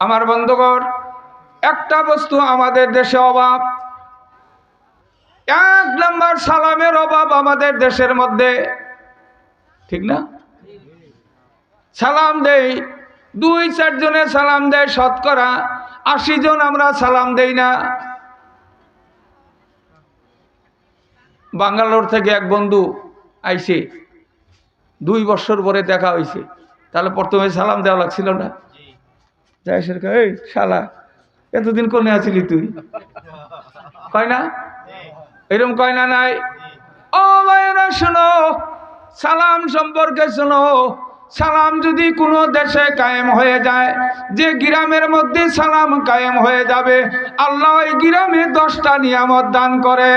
আমার বন্ধুগণ, একটা বস্তু আমাদের দেশে অভাব। এক নম্বর সালামের অভাব আমাদের দেশের মধ্যে। ঠিক না? সালাম দেই, দুই চারজনে সালাম দেয়, শতকরা আশি জন আমরা সালাম দেই না। বাঙ্গালোর থেকে এক বন্ধু আইছে, দুই বছর পরে দেখা হয়েছে তাহলে প্রথমে সালাম দেওয়া লাগছিল না? যাই সে এই শালা, এতদিন কোনে আছিলি তুই? কয় না? এরকম কয় না নাই? ও ভাইয়েরা শোনো, সালাম সম্পর্কে শোনো, সালাম যদি কোনো দেশে কায়েম হয়ে যায়, যে গ্রামের মধ্যে সালাম কায়েম হয়ে যাবে, আল্লাহ ওই গ্রামে দশটা নিয়ামত দান করে।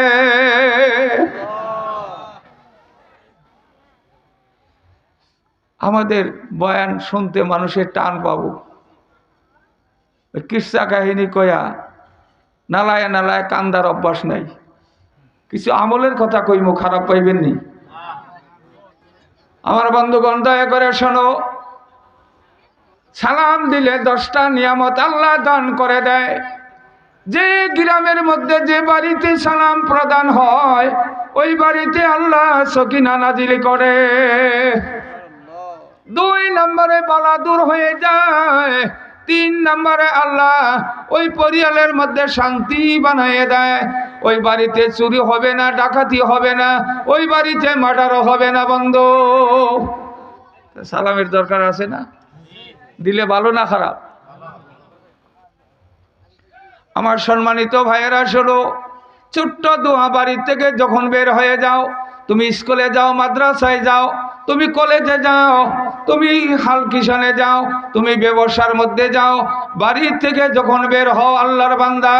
আমাদের বয়ান শুনতে মানুষের টান পাবো। কিসা কাহিনী কয়া? নালায় নালায় কান্দার অভ্যাস নাই। কিছু আমলের কথা কইমু, খারাপ পাইবেন নি? আমার বন্ধুগণ, দয়া করে শোনো। সালাম দিলে দশটা নিয়ামত আল্লাহ দান করে দেয়। যে গ্রামের মধ্যে যে বাড়িতে সালাম প্রদান হয়, ওই বাড়িতে আল্লাহ সকিনা নাজিল করে। দুই নম্বরে বালা দূর হয়ে যায়। তিন নম্বরে আল্লাহ ওই পরিয়ালের মধ্যে শান্তি বানিয়ে দেয়। ওই বাড়িতে চুরি হবে না, ডাকাতি হবে না, ওই বাড়িতে মার্ডারও হবে না, বন্ধ। সালামের দরকার আছে না? দিলে ভালো না খারাপ? আমার সম্মানিত ভাইয়েরা, শোনো, ছোট্ট দোয়া বাড়ি থেকে যখন বের হয়ে যাও, তুমি স্কুলে যাও, মাদ্রাসায় যাও তুমি কলেজে যাও, তুমি হাল কিষানে যাও, তুমি ব্যবসার মধ্যে যাও, বাড়ি থেকে যখন বের হও আল্লাহর বান্দা,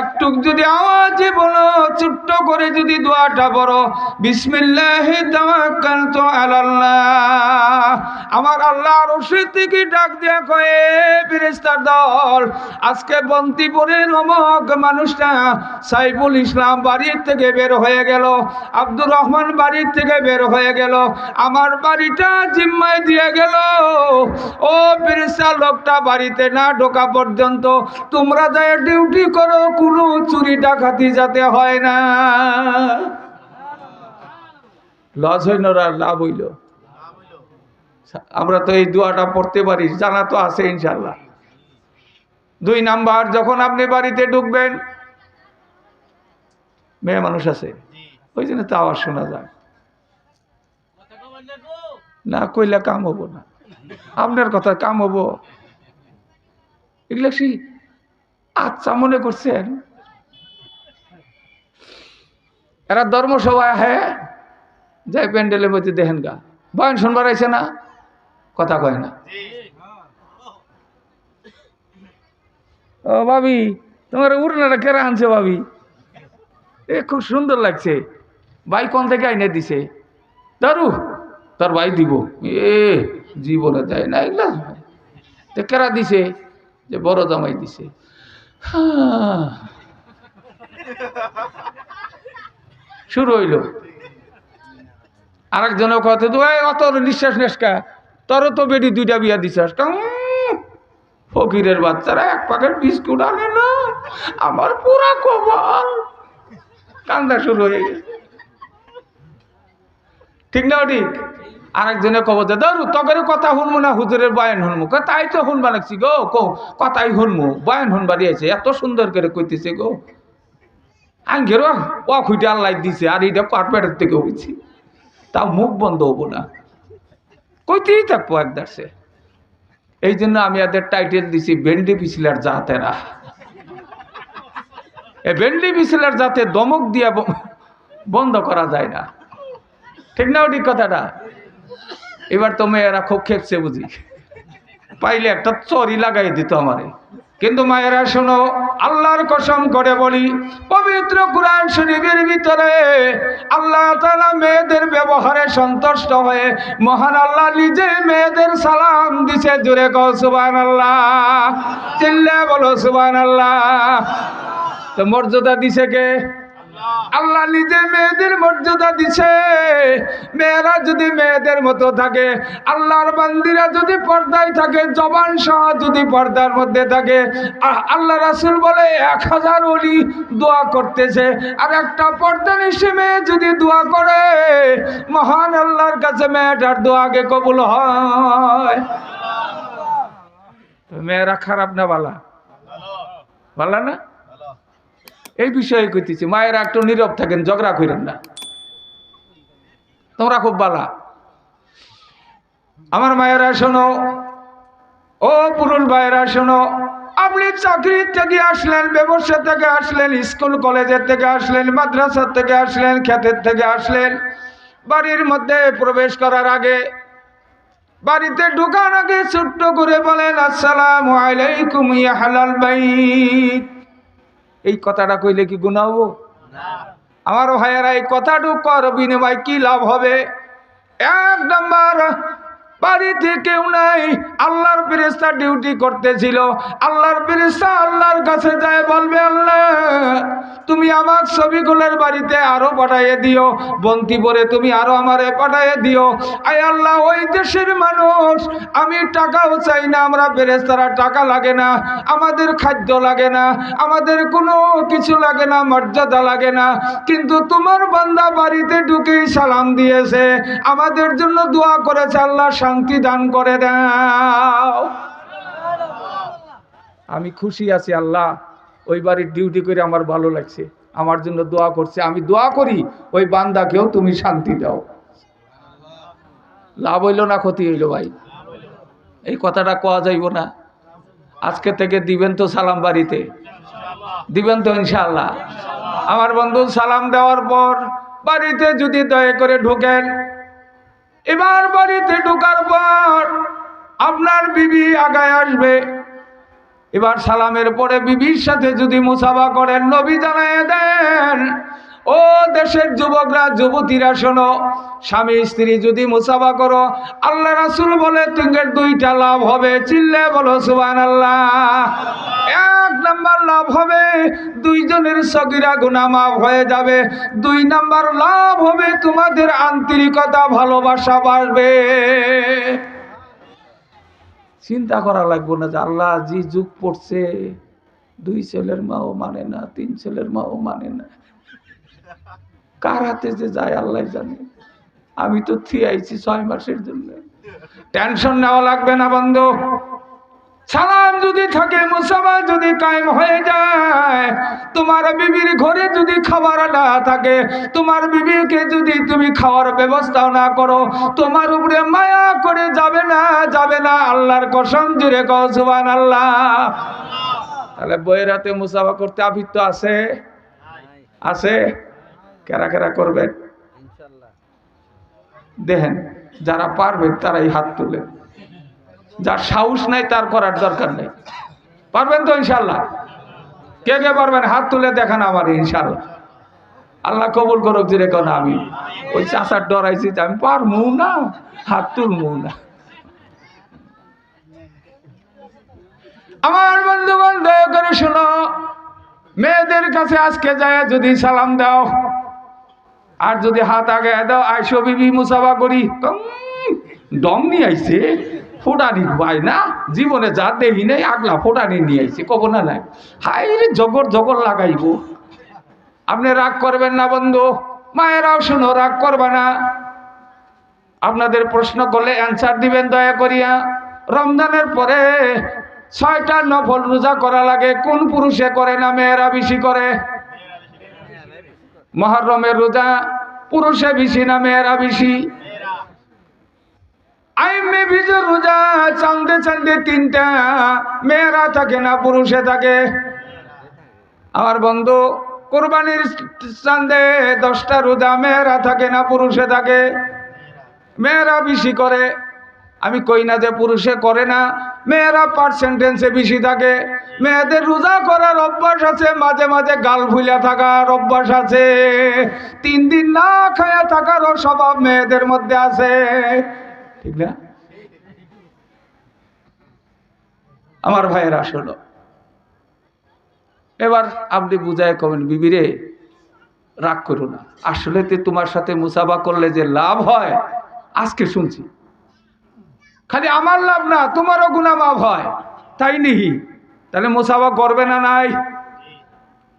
একটু যদি আওয়াজে বলো, ছোট্ট করে যদি দোয়াটা বলো বিসমিল্লাহ তাওয়াক্কালতু আলাল্লাহ। আমার আল্লাহ রশিদ থেকে ডাক দিয়া কয়ে, ফেরেশতার দল, আজকে বন্তিপুরে নমক মানুষটা সাইফুল ইসলাম বাড়ির থেকে বের হয়ে গেল, আব্দুর রহমান বাড়ির থেকে বের হয়ে গেল, আমার বাড়িটা জিম্মায় দিয়ে গেল। ও ফেরেশতা, লোকটা বাড়িতে না ঢোকা পর্যন্ত তোমরা যায় ডিউটি করো, কোনো চুরি ডাকাতি যাতে হয় না। লস হইল আর লাভ হইল? আমরা তো এই দোয়াটা পড়তে পারি, জানা তো আছে ইনশাল্লাহ দুই নাম্বার, যখন আপনি বাড়িতে ঢুকবেন, মেয়ে মানুষ আছে, ওই জন্য তো আওয়াজ শোনা যায়। না কইলে কাম হব না। আপনার কথা কাম হব। এগুলো কি আচ্ছা মনে করছেন? এরা ধর্মসভায় হ্যাঁ যাই প্যান্ডেলের মধ্যে দেখেন গা। বয়ান শুনবার আইছে না? কথা কয় না। ও ভাবি, তোমার উড়নাটা কেরা আনছে ভাবি? এ খুব সুন্দর লাগছে। ভাই কোন থেকে আইনে দিছে? দারু তোর ভাই দিব। এ, জীবনে যায় না, এগুলা তো কেরা দিছে? যে বড় জামাই দিছে। শুরু হইল। আরেকজনের কথা তো অত নিঃশ্বাস নেশকা তোর তো বেটি দুইটা বিয়া দিছাস। ফকিরের বাচ্চারা এক প্যাকেট বিস্কুট আনে না। আমার পুরা কবল কান্দা শুরু হয়ে গেছে। ঠিক না ঠিক? আরেকজনে কব যে ধরু, তগের কথা শুনব না, হুজুরের বয়ান শুনব তাই তো শুনবা লাগছি গো। কো কথাই শুনব বয়ান শুনবা দিয়েছে, এত সুন্দর করে কইতেছে গো। আঙ্গের ও খুঁটে আল্লাহ দিছে, আর এটা কার্পেটের থেকে হয়েছি তাও মুখ বন্ধ হব না। কইতেই থাকব একদার সে। এই জন্য আমি এদের টাইটেল দিছি ভেন্ডি পিছিলার জাতেরা। এ ভেন্ডি পিছিলার যাতে দমক দিয়া বন্ধ করা যায় না। ঠিক না ঠিক কথাটা? এবার তো মেয়েরা খুব খেপছে বুঝি। পাইলে একটা চরি লাগাই দিত আমারে। কিন্তু মায়েরা শোনো, আল্লাহর কসম করে বলি, পবিত্র কোরআন শরীফের ভিতরে আল্লাহ তাআলা মেয়েদের ব্যবহারে সন্তুষ্ট হয়ে মহান আল্লাহ নিজে মেয়েদের সালাম দিছে জুড়ে কো সুবহানাল্লাহ। চিল্লা বলো সুবান আল্লাহ তো মর্যাদা দিছে কে? আল্লাহ নিজে মেয়েদের মর্যাদা দিছে। মেয়েরা যদি মেয়েদের মতো থাকে, আল্লাহর বান্দিরা যদি পর্দায় থাকে, জবান সহ যদি পর্দার মধ্যে থাকে আল্লাহ রাসুল বলে, এক হাজার অলি দোয়া করতেছে, আর একটা পর্দা নিশে মেয়ে যদি দোয়া করে, মহান আল্লাহর কাছে মেয়েটার দোয়াকে কবুল হয়। মেয়েরা খারাপ না বালা? বালা না? এই বিষয়ে কইতেছি, মায়েরা একটু নীরব থাকেন, ঝগড়া করেন না। তোমরা খুব বালা। আমার মায়েরা শোনো, ও পুরুষ ভাইয়েরা শোনো, আপনি চাকরি থেকে আসলেন, ব্যবসা থেকে আসলেন, স্কুল, কলেজের থেকে আসলেন মাদ্রাসার থেকে আসলেন, ক্ষেতের থেকে আসলেন, বাড়ির মধ্যে প্রবেশ করার আগে বাড়িতে ঢোকার আগে ছোট্ট করে বলেন, আসসালাম আলাইকুম ইয়া হালাল বাইত। এই কথাটা কইলে কি গুণা হব? আমার ভাইয়েরা এই কথাটু কর বিনিময় কি লাভ হবে? এক নম্বর বাড়িতে কেউ নাই আল্লাহর ফেরেস্তা ডিউটি করতেছিল। আল্লাহর ফেরেস্তা আল্লাহর কাছে যায় বলবে, আল্লাহ, তুমি আমার ছবিগুলোর বাড়িতে আরও পাঠাইয়ে দিও, বন্তি পরে তুমি আরও আমারে পাঠাইয়ে দিও। আয় আল্লাহ, ওই দেশের মানুষ, আমি টাকাও চাই না, আমরা ফেরেস্তারা টাকা লাগে না, আমাদের খাদ্য লাগে না, আমাদের কোনো কিছু লাগে না, মর্যাদা লাগে না, কিন্তু তোমার বান্দা বাড়িতে ঢুকেই সালাম দিয়েছে, আমাদের জন্য দোয়া করেছে, আল্লাহ শান্তি দান করে দাও। আমি খুশি আছি, আল্লাহ। ওই বাড়ির ডিউটি করে আমার ভালো লাগছে। আমার জন্য দোয়া করছে। আমি দোয়া করি, ওই বান্দাকেও তুমি শান্তি দাও। লাভ হইল না ক্ষতি হইল ভাই। এই কথাটা কোয়া যাইব না। আজকে থেকে দিবেন তো সালাম বাড়িতে। দিবেন তো ইনশাল্লাহ আমার বন্ধু, সালাম দেওয়ার পর বাড়িতে যদি দয়া করে ঢোকেন, এবার বাড়িতে ঢোকার পর আপনার বিবি আগায় আসবে। এবার সালামের পরে বিবির সাথে যদি মুসাফা করেন, নবী জানায় দেন। ও দেশের যুবকরা, যুবতীরা, শোনো, স্বামী, স্ত্রী, যদি মুসাফা করো, আল্লাহ রাসুল বলে, তুঙ্গের দুইটা লাভ হবে। চিল্লে বলো সুবান আল্লাহ এক নাম্বার লাভ হবে, দুইজনের সগিরা গুণা মাফ হয়ে যাবে। দুই নাম্বার লাভ হবে, তোমাদের আন্তরিকতা, ভালোবাসা বাড়বে। চিন্তা করা লাগবো না যে আল্লাহ যে যুগ পড়ছে, দুই ছেলের মাও মানে না, তিন ছেলের মাও মানে না। কার হাতে যে যায় আল্লাহ জানে। আমি তো থিয়েছি ছয় মাসের জন্য। টেনশন নেওয়া লাগবে না বন্ধু। সালাম যদি থাকে মুসাফা যদি কায়েম হয়ে যায় তোমার বিবির ঘরে যদি খাবার না থাকে তোমার বিবিকে যদি তুমি খাওয়ার ব্যবস্থাও না করো তোমার উপরে মায়া করে যাবে না যাবে না। আল্লাহর কসম জুড়ে কসবান আল্লাহ তাহলে বইয়ের হাতে মুসাফা করতে আবৃত্ত আছে? আছে? কেরা কেরা করবেন? দেখেন যারা পারবেন তারাই হাত তুলে যার সাহস নাই তার করার দরকার নেই। পারবেন তো ইনশাল্লাহ কে কে পারবেন? হাত তুলে দেখান আমার ইনশাল্লাহ আল্লাহ কবুল করুক যে রেখো না আমি ওই চাষার ডরাইছি আমি পারমু না হাত তুলমু না। আমার বন্ধুগণ দয়া করে শোনো মেয়েদের কাছে আজকে যায় যদি সালাম দাও। আর যদি হাত আগে দাও আইসো বিবি মুসাফা করি। উম, ডং নিয়ে আইছে। ফোটানি ভাই না? জীবনে যা দেখি নাই, আগলা ফোটানি নিয়ে আইছে, কব না নাই হাই রে জগর জগর লাগাইব। আপনি রাগ করবেন না, বন্ধু। মায়েরাও শুনো, রাগ করবে না। আপনাদের প্রশ্ন করলে অ্যান্সার দিবেন, দয়া করিয়া। রমজানের পরে ছয়টা নফল রোজা করা লাগে, কোন পুরুষে করে না, মেয়েরা বেশি করে? মহরমের রোজা, পুরুষে বেশি না, মেয়েরা বেশি? আইমে বিজয় রোজা চান্দে চান্দে তিনটা, মেয়েরা থাকে না, পুরুষে থাকে। আমার বন্ধু, কোরবানির চান্দে দশটা রোজা, মেয়েরা থাকে না, পুরুষে থাকে। মেয়েরা বেশি করে। আমি কই না যে পুরুষে করে না, মেয়েরা পার্সেন্টেন্সে বেশি থাকে। মেয়েদের রোজা করার অভ্যাস আছে, মাঝে মাঝে গাল ফুলা থাকার অভ্যাস আছে। তিন দিন না খায়া থাকারও স্বভাব মেয়েদের মধ্যে আছে। ঠিক না? আমার ভাইয়েরা শোনো এবার আপনি বুঝায় কবেন বিবিরে, রাগ করো না। আসলে তোমার সাথে মুসাফা করলে যে লাভ হয়, আজকে শুনছি। খালি আমার লাভ না, তোমারও গুণা মাফ হয়। তাই নিহি। তাহলে মুসাফা করবে না নাই?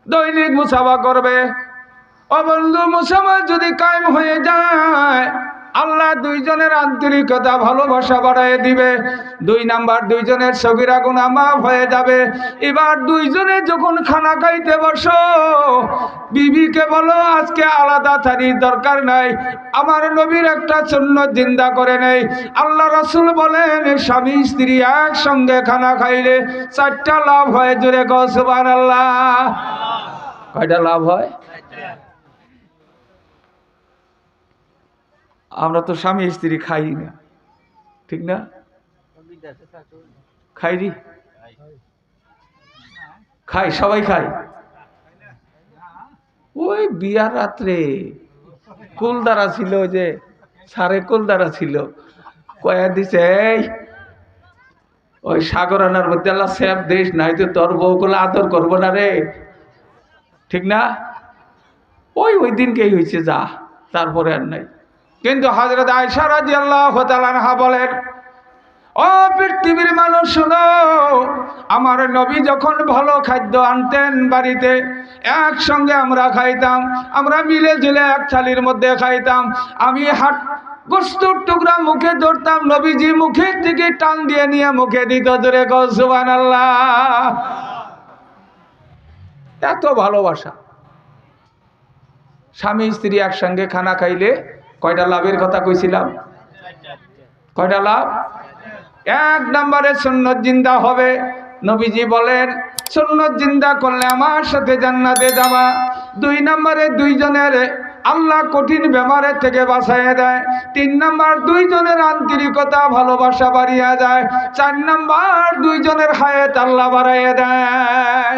দৈনিক মুসাফা করবে। ও বন্ধু, মুসাফা যদি কায়েম হয়ে যায় আল্লাহ দুইজনের আন্তরিকতা, ভালোবাসা বাড়ায় দিবে। দুই নাম্বার, দুইজনের সগিরা গুণা মাফ হয়ে যাবে। এবার দুইজনে যখন খানা খাইতে বসো, বিবিকে বলো, আজকে আলাদা থারির দরকার নাই। আমার নবীর একটা চন্ন জিন্দা করে নেই। আল্লাহ রসুল বলেন স্বামী, স্ত্রী একসঙ্গে খানা খাইলে চারটা লাভ হয় জোরে গসবান আল্লাহ কয়টা লাভ হয়? আমরা তো স্বামী স্ত্রী খাই না। ঠিক না? খাই রি। খাই, সবাই খাই। ওই বিয়ার রাত্রে কুলদারা ছিল যে, সারে কুলদারা ছিল। কয়া দিছে, এই, ওই সাগর আনার মধ্যে আল্লাহ স্যাপ দেশ নাই তো তোর বউগুলো আদর করব না রে। ঠিক না? ওই ওই দিনকেই হয়েছে যা, তারপরে আর নাই। কিন্তু হজরত আয়সা রাজি আল্লাহ বলেন, ও পৃথিবীর মানুষ, শোনো, আমার নবী যখন ভালো খাদ্য আনতেন বাড়িতে, একসঙ্গে আমরা খাইতাম, আমরা মিলে ঝুলে এক থালির মধ্যে খাইতাম, আমি হাট গোস্তর টুকরা মুখে ধরতাম, নবীজি মুখের দিকে টান দিয়ে নিয়ে মুখে দিত, জোরে গসবান আল্লাহ এত ভালোবাসা। স্বামী স্ত্রী একসঙ্গে খানা খাইলে কয়টা লাভের কথা কইছিলাম? কয়টা লাভ? এক নম্বরে সুন্নত জিন্দা হবে। নবীজি বলেন, সুন্নত জিন্দা করলে আমার সাথে জান্নাতে যাবা। দুই নম্বরে দুইজনের আল্লাহ কঠিন বেমারের থেকে বাঁচাইয়া দেয়। তিন নম্বর, দুইজনের আন্তরিকতা, ভালোবাসা বাড়িয়ে যায়। চার নম্বর, দুইজনের হায়াত আল্লাহ বাড়াইয়া দেয়।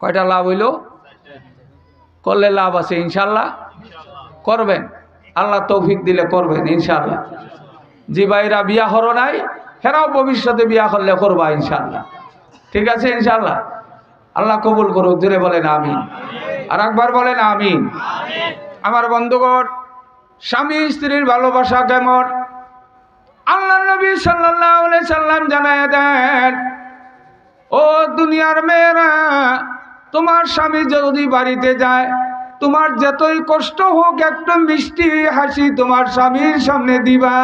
কয়টা লাভ হইল? করলে লাভ আছে, ইনশাল্লাহ করবেন। আল্লাহ তৌফিক দিলে করবেন, ইনশাল্লাহ। জি ভাইরা, বিয়া হরো নাই হেরাও ভবিষ্যতে বিয়া করলে করবা, ইনশাল্লাহ। ঠিক আছে, ইনশাল্লাহ? আল্লাহ কবুল করুক, জোরে বলেন আমিন। আর একবার বলেন আমিন। আমার বন্ধুগণ, স্বামী স্ত্রীর ভালোবাসা কেমন? আল্লাহ নবী সাল্লাহ সাল্লাম জানায় দেন, ও দুনিয়ার মেয়েরা তোমার স্বামী যদি বাড়িতে যায়, তোমার যতই কষ্ট হোক, একটা মিষ্টি হাসি তোমার স্বামীর সামনে দিবা।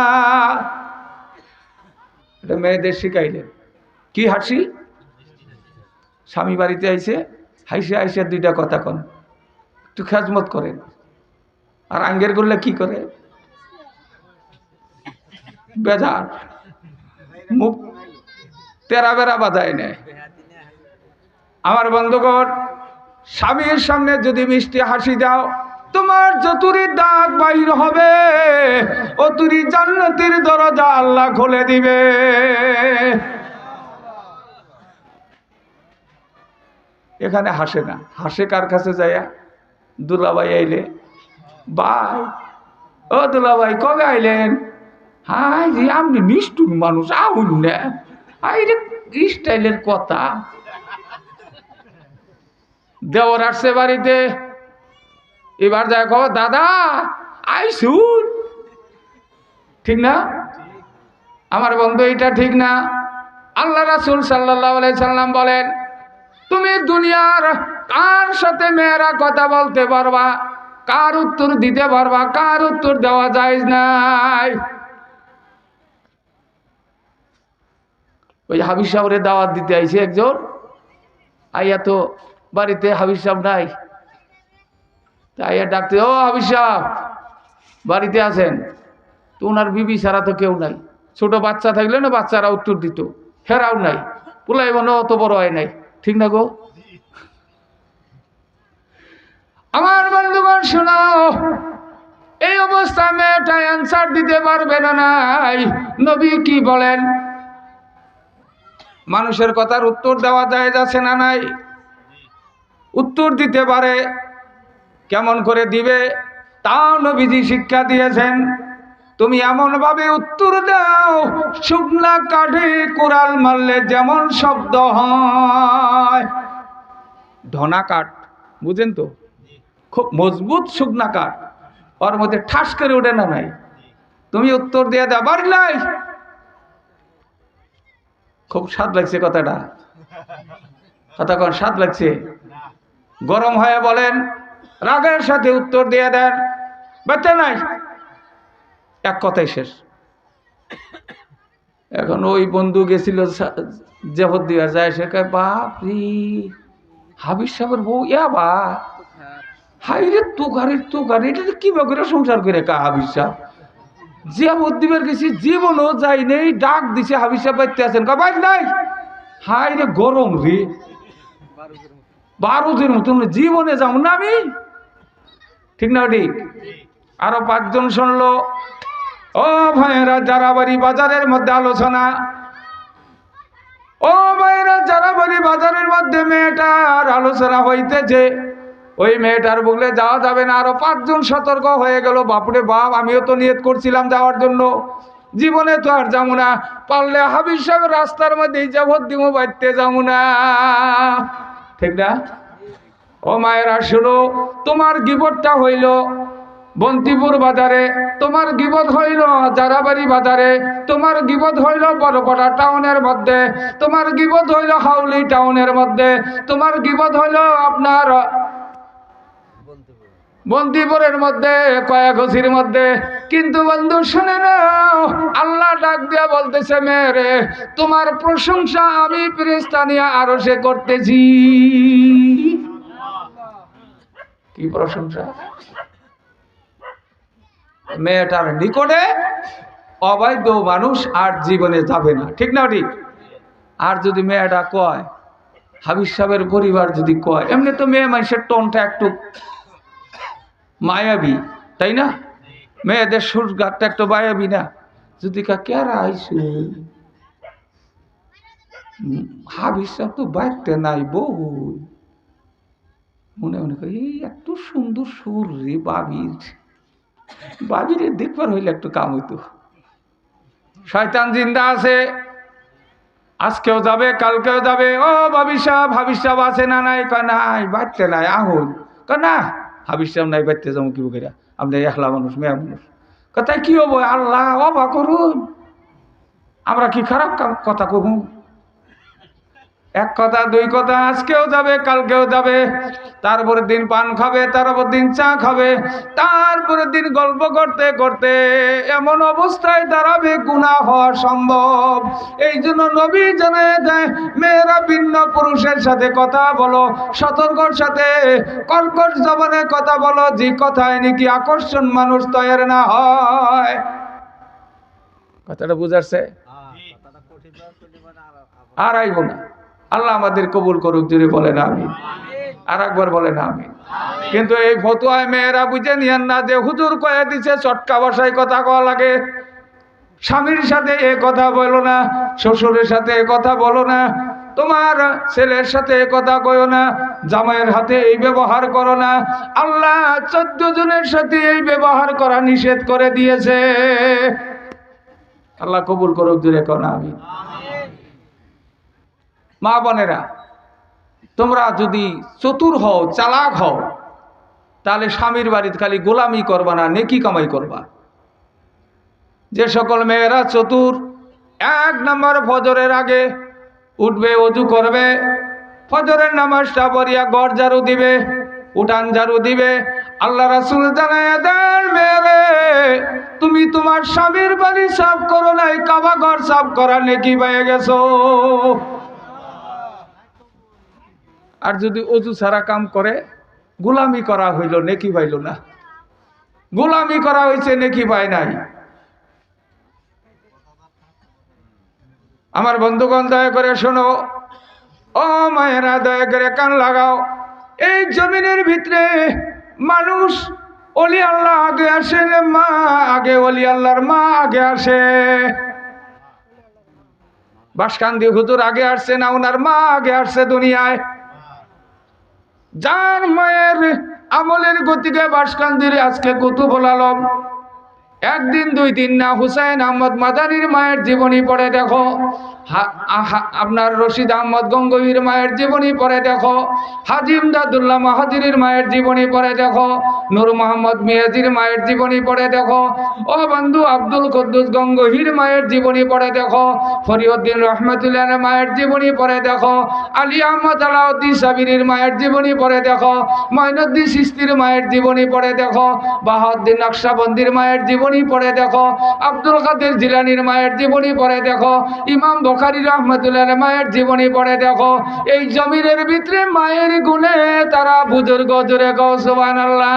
এটা মেয়েদের শিখাইলেন। কি হাসি? স্বামী বাড়িতে আইসে হাইসে হাইসে দুইটা কথা কন। একটু খেজমত করেন। আর আঙ্গের করলে কি করে? বেজার। মুখ তেরা বেড়া বাজায় নেয়। আমার বন্ধুগণ, স্বামীর সামনে যদি মিষ্টি হাসি দাও, তোমার যতুরি দাঁত বাহির হবে অতুরি জান্নাতের দরজা আল্লাহ খুলে দিবে। এখানে হাসে না। হাসে কার কাছে যাইয়া? দুলাভাই আইলে বাই ও দুলাভাই, কবে আইলেন? হাই রে, আপনি নিষ্ঠুর মানুষ আউন না। আই রে স্টাইলের কথা। দেওয়ার আসছে বাড়িতে। এবার যায় কব দাদা আইসুন ঠিক না? আমার বন্ধু, এটা ঠিক না। আল্লাহ রাসুল সাল্লাম বলেন, তুমি দুনিয়ার কার সাথে মেয়েরা কথা বলতে পারবা? কার উত্তর দিতে পারবা? কার উত্তর দেওয়া যায় নাই? ওই হাবিজ সাহরে দাওয়াত দিতে আইছে একজন। আইয়া তো বাড়িতে হাবিজ সাহেব নাই। তাই ডাকতে, ও হাবিজ সাহেব, বাড়িতে আছেন? তো ওনার বিবি ছাড়া তো কেউ নাই। ছোট বাচ্চা থাকলে না বাচ্চারা উত্তর দিত, হেরাও নাই। পোলাই মনে অত বড় হয় নাই। ঠিক না গো? আমার বন্ধুগণ শোনাও এই অবস্থা মেয়েটা অ্যান্সার দিতে পারবে না নাই। নবী কি বলেন? মানুষের কথার উত্তর দেওয়া যায় যাচ্ছে না নাই। উত্তর দিতে পারে। কেমন করে দিবে? তাও নবীজি শিক্ষা দিয়েছেন। তুমি এমনভাবে উত্তর দাও, শুকনা কাঠে কোরাল মারলে যেমন শব্দ হয়। ধনা কাঠ, বুঝেন তো? খুব মজবুত শুকনা কাঠ, ওর মধ্যে ঠাস করে ওঠে না নাই? তুমি উত্তর দিয়ে দাও, বাড়ি নাই খুব স্বাদ লাগছে কথাটা। কথা কোন, স্বাদ লাগছে? গরম হয়ে বলেন, রাগের সাথে উত্তর দিয়ে দেন বাচ্চা নাই। এক কথাই শেষ। এখন ওই বন্ধু গেছিল জেহর দিয়া যায়, সে কয় বাপ রে হাবির সাহেবের বউ, ইয়া বা হাই রে তু গাড়ির তু গাড়ি এটা কি করে সংসার করে কা হাবির সাহেব? যে বুদ্ধিবার গেছি, জীবনও যাই নেই, ডাক দিছে হাবির সাহেব বাইতে আছেন। কা বাইক নাই। হাই রে গরম রে। বারোদের মতন জীবনে যাও না আমি? ঠিক না ঠিক? আরও পাঁচজন শুনলো, ও ভাইয়েরা যারাবাড়ি বাজারের মধ্যে আলোচনা। ও ভাইয়েরা যারাবাড়ি বাজারের মধ্যে মেয়েটার আলোচনা হইতেছে। ওই মেয়েটার বলে, যাওয়া যাবে না। আরও পাঁচজন সতর্ক হয়ে গেল, বাপুরে বাপ, আমিও তো নিয়ত করছিলাম যাওয়ার জন্য। জীবনে তো আর যাব না। পারলে হাবির সাহেব রাস্তার মধ্যে যাবত দিমো বাড়তে যাব না। ঠিক না? ও মায়েরা, শুনো, তোমার গিবটটা হইল বন্তিপুর বাজারে, তোমার গিবত হইল জারাবাড়ি বাজারে, তোমার গিবত হইল বড়পড়া টাউনের মধ্যে, তোমার গিবত হইল হাউলি টাউনের মধ্যে, তোমার গিবত হইল আপনার বন্তিপুরের মধ্যে কয়াঘসির মধ্যে। কিন্তু বন্ধু, শুনে নাও, আল্লাহ ডাক দিয়া বলতেছে, মেয়েরে, তোমার প্রশংসা আমি ফিরিস্তানিয়া আরও সে করতেছি। কি প্রশংসা? মেয়েটার নিকটে অবৈধ মানুষ আর জীবনে যাবে না। ঠিক না ঠিক? আর যদি মেয়েটা কয় হাবিজ সাহেবের পরিবার যদি কয়, এমনি তো মেয়ে মানুষের টনটা একটু মায়াবী, তাই না? মেয়েদের সুরগারটা একটু মায়াবী না? যদি কা কেরা আইসু? হাবিজ সাহেব তো বাইরতে নাই বহু মনে মনে করি এত সুন্দর সুর রে বাবির। বাবিরে দেখবার হইলে একটু কাম হইতো। শয়তান জিন্দা আছে, আজকেও যাবে, কালকেও যাবে। ও ভাবি হাবিজ সাহেব আছে না নাই? কয়, নাই বাড়তে নাই, আহুন। কয়, না হাবিজ সাহেব নাই পাইতে যাব কি করে আপনি একলা মানুষ, মেয়া মানুষ। কথায় কি হব? আল্লাহ অবা করুন। আমরা কি খারাপ কথা কব? এক কথা দুই কথা আজকেও যাবে কালকেও যাবে। তারপরের দিন পান খাবে তারপর দিন চা খাবে। তারপরের দিন গল্প করতে করতে এমন অবস্থায় দাঁড়াবে গুণা হওয়া সম্ভব। এই জন্য নবী জানে দেয় মেয়েরা ভিন্ন পুরুষের সাথে কথা বলো সতর্কর সাথে কর্কশ জবানে কথা বলো যে কথায় নাকি আকর্ষণ মানুষ তৈরি না হয়। কথাটা বুঝাচ্ছে? আর আইব না। আল্লাহ আমাদের কবুল করুক জুড়ে বলেন আমি আর একবার বলেন আমি কিন্তু এই ফতুয়ায় মেয়েরা বুঝে নিয়েন না যে হুজুর কয়ে দিছে, চটকা বসায় কথা কওয়া লাগে। স্বামীর সাথে এ কথা বলো না, শ্বশুরের সাথে এ কথা বলো না, তোমার ছেলের সাথে কথা কয়ো না, জামাইয়ের হাতে এই ব্যবহার করো না। আল্লাহ চোদ্দ জনের সাথে এই ব্যবহার করা নিষেধ করে দিয়েছে। আল্লাহ কবুল করুক দূরে কোন আমি মা বোনেরা, তোমরা যদি চতুর হও, চালাক হও, তাহলে স্বামীর বাড়িতে খালি গোলামি করবা না, নেকি কামাই করবা। যে সকল মেয়েরা চতুর, এক নম্বর ফজরের আগে উঠবে, অজু করবে, ফজরের নামাজটা পড়িয়া গড় ঝাড়ু দিবে, উঠান ঝাড়ু দিবে। আল্লাহ রাসুল জানায় মেরে তুমি তোমার স্বামীর বাড়ি সাফ করো নাই, কাবা ঘর সাফ করা নেকি পেয়ে গেছো। আর যদি অজু ছাড়া কাম করে, গোলামি করা হইল, নেকি পাইল না। গোলামি করা হয়েছে নেকি পায় নাই। আমার বন্ধুগণ, দয়া করে শোনো। ও মায়েরা, দয়া করে কান লাগাও। এই জমিনের ভিতরে মানুষ অলি আল্লাহ আগে আসে মা আগে, অলি আল্লাহর মা আগে আসে। বাসকান্দি হুজুর আগে আসছে না, ওনার মা আগে আসছে দুনিয়ায়। যার মায়ের আমলের গতিকে বাসকান্দির আজকে কুতুবুল আলম। একদিন দুই দিন না, হুসাইন আহমদ মাদানির মায়ের জীবনী পড়ে দেখো। আপনার রশিদ আহমদ গঙ্গবীর মায়ের জীবনী পড়ে দেখো। হাজিম দাদুল্লাহ মাহাদির মায়ের জীবনী পড়ে দেখো। নূর মোহাম্মদ মিয়াজির মায়ের জীবনী পড়ে দেখো। ও বন্ধু আব্দুল কুদ্দুস গঙ্গহির মায়ের জীবনী পড়ে দেখো। ফরিউদ্দিন রহমতুল্লাহ মায়ের জীবনী পড়ে দেখো। আলী আহমদ আলাউদ্দিন সাবিরের মায়ের জীবনী পড়ে দেখো। মঈনুদ্দিন সিস্তির মায়ের জীবনী পড়ে দেখো। বাহাউদ্দিন নকশাবন্দির মায়ের জীবনী পড়ে দেখো। আব্দুল কাদের জিলানির মায়ের জীবনী পড়ে দেখো। ইমাম বখারি রহমতুল্লাহ মায়ের জীবনী পড়ে দেখো এই জমিনের ভিতরে মায়ের গুণে তারা বুজুর্গ জুড়ে গো সুবহানাল্লাহ।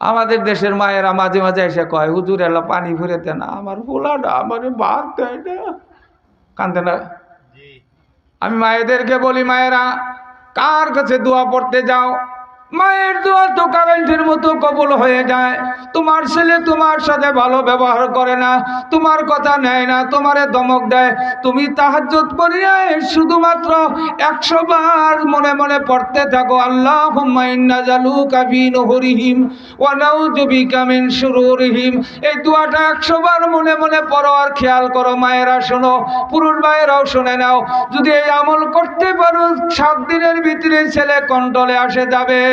আমাদের দেশের মায়েরা মাঝে মাঝে এসে কয় হুজুর এলা পানি ভরে দেন না আমার পোলাটা আমার ভাত দেয় না? কান্দে না আমি মায়েদেরকে বলি মায়েরা কার কাছে দোয়া পড়তে যাও? মায়ের দোয়া তো কারেন্টের মতো কবল হয়ে যায়। তোমার ছেলে তোমার সাথে ভালো ব্যবহার করে না, তোমার কথা নেয় না, তোমারে দমক দেয়। তুমি তাহাজ্জুদ পড়িয়া শুধুমাত্র একশো বার মনে মনে পড়তে থাকো আল্লাহ হুম্মাইন্না জালু কাবিন হরিহিম ওয়ানাউযু বিকা মিন শুরুরিহিম। এই দোয়াটা একশো বার মনে মনে পড়ো আর খেয়াল করো, মায়েরা শোনো, পুরুষ মায়েরাও শুনে নাও। যদি এই আমল করতে পারো, সাত দিনের ভিতরে ছেলে কন্ট্রোলে আসে যাবে।